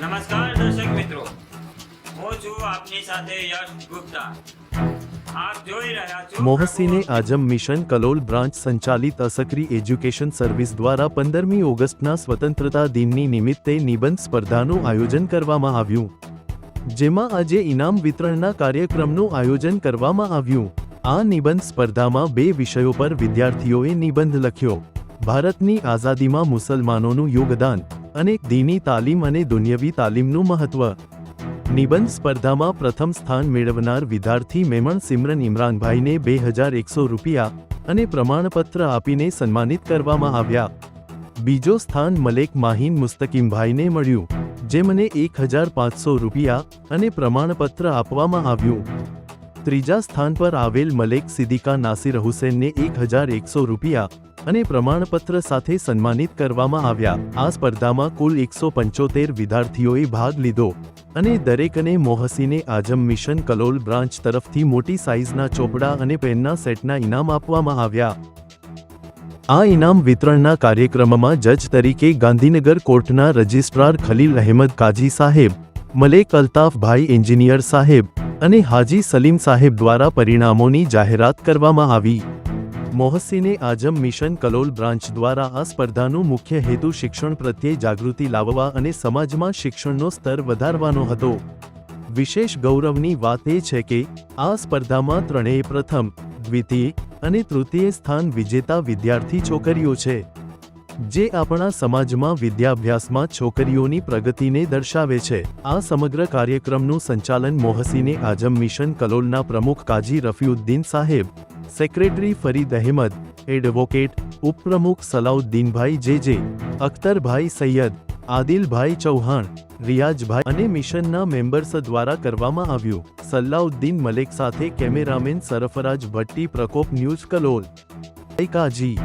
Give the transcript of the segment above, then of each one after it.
નમસ્કાર દર્શક મિત્રો. હું છું આપની સાથે યશ ગુપ્તા. મોહસીને આજમ મિશન કલોલ બ્રાન્ચ સંચાલિત અસકરી એજ્યુકેશન સર્વિસ દ્વારા પંદરમી ઓગસ્ટના સ્વતંત્રતા દિનની નિમિત્તે નિબંધ સ્પર્ધાનું આયોજન કરવામાં આવ્યું. જેમાં આજે ઇનામ વિતરણના કાર્યક્રમનું આયોજન કરવામાં આવ્યું. આ નિબંધ સ્પર્ધામાં બે વિષયો પર વિદ્યાર્થીઓએ નિબંધ લખ્યો. ભારતની આઝાદીમાં મુસલમાનોનું યોગદાન અને દીની તાલીમ અને દુનિયવી તાલીમનું મહત્વ. નિબંધ સ્પર્ધામાં પ્રથમ સ્થાન મેળવનાર વિદ્યાર્થી મેમણ સિમરન ઇમરાનભાઈને બે હજાર એકસો રૂપિયા અને પ્રમાણપત્ર આપીને સન્માનિત કરવામાં આવ્યા. બીજો સ્થાન મલેક માહીન મુસ્તકીમભાઈને મળ્યું જેમને એક હજાર પાંચસો રૂપિયા અને પ્રમાણપત્ર આપવામાં આવ્યું. ત્રીજા સ્થાન પર આવેલ મલેક સિદ્દીકા નાસિર હુસેનને એક હજાર એકસો રૂપિયા અને પ્રમાણપત્ર સાથે સન્માનિત કરવામાં આવ્યા. આ સ્પર્ધામાં કુલ એકસો પંચોતેર વિદ્યાર્થીઓએ ભાગ લીધો અને દરેકને મોહસીને આઝમ મિશન કલોલ બ્રાન્ચ તરફથી મોટી સાઇઝના ચોપડા અને પેનના સેટના ઇનામ આપવામાં આવ્યા. આ ઇનામ વિતરણના કાર્યક્રમમાં જજ તરીકે ગાંધીનગર કોર્ટના રજિસ્ટ્રાર ખલીલ અહેમદ કાજી સાહેબ મલેક અલ્તાફભાઈ એન્જિનિયર સાહેબ અને હાજી સલીમ સાહેબ દ્વારા પરિણામોની જાહેરાત કરવામાં આવી. મોહસીને આઝમ મિશન કલોલ બ્રાન્ચ દ્વારા આ સ્પર્ધાનું મુખ્ય હેતુ શિક્ષણ પ્રત્યે જાગૃતિ લાવવા અને સમાજમાં શિક્ષણનો સ્તર વધારવાનો હતો. વિશેષ ગૌરવની વાત એ છે કે, આ સ્પર્ધામાં ત્રણેય પ્રથમ, દ્વિતીય અને તૃતીય સ્થાન વિજેતા વિદ્યાર્થી છોકરીઓ છે. જે આપણા સમાજમાં વિદ્યાભ્યાસમાં છોકરીઓની પ્રગતિને દર્શાવે છે. આ સમગ્ર કાર્યક્રમનું સંચાલન મોહસીને આઝમ મિશન કલોલના પ્રમુખ કાજી રફીઉદ્દીન સાહેબ, સેક્રેટરી ફરીદ અહેમદ, એડવોકેટ ઉપપ્રમુખ સલાઉદ્દીનભાઈ જેજે, અખ્તરભાઈ સૈયદ, આદિલભાઈ ચૌહાણ રિયાજભાઈ અને મિશનના મેમ્બર્સ દ્વારા કરવામાં આવ્યું. સલ્લાઉદ્દીન મલેક સાથે કેમેરામેન સરફરાજ ભટ્ટી, પ્રકોપ ન્યૂઝ કલોલ. કાજી.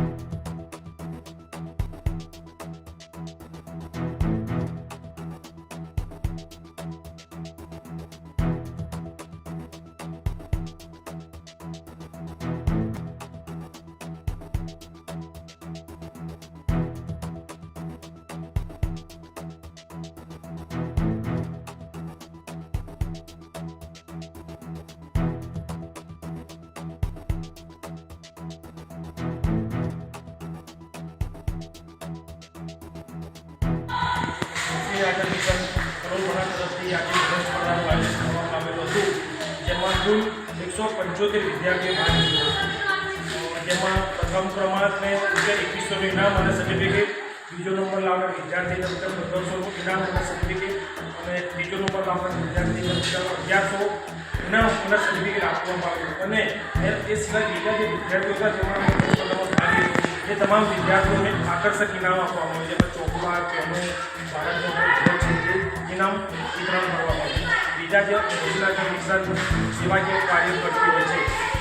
શ્રી આચાર્ય કરોડોના તરફથી આજે નિબંધ સ્પર્ધાનું આયોજન કરવામાં આવેલું હતું, જેમાં કુલ એકસો પંચોતેર વિદ્યાર્થીઓ ભાગ લીધો. હતો જેમાં પ્રથમ ક્રમાંકને રૂપિયા એકવીસોનું ઇનામ અને સર્ટિફિકેટ બીજો નંબર લાવનાર વિદ્યાર્થીને રૂપિયા પંદરસોનું ઇનામ અને સર્ટિફિકેટ અને ત્રીજો નંબર લાવનાર વિદ્યાર્થીને રૂપિયા અગિયારસો ઇનામ અને સર્ટિફિકેટ આપવામાં આવ્યું અને એ એ સિવાય બીજા જે વિદ્યાર્થીઓ હતા, જેમાં તમામ વિદ્યાર્થીઓને આકર્ષક ઇનામ આપવામાં આવે જેમાં ચોકબા પેનો છે તે ઇનામ વિતરણ કરવામાં આવ્યું બીજા જે યોજના જે મિશન સેવા જે કાર્ય કરતી હોય છે.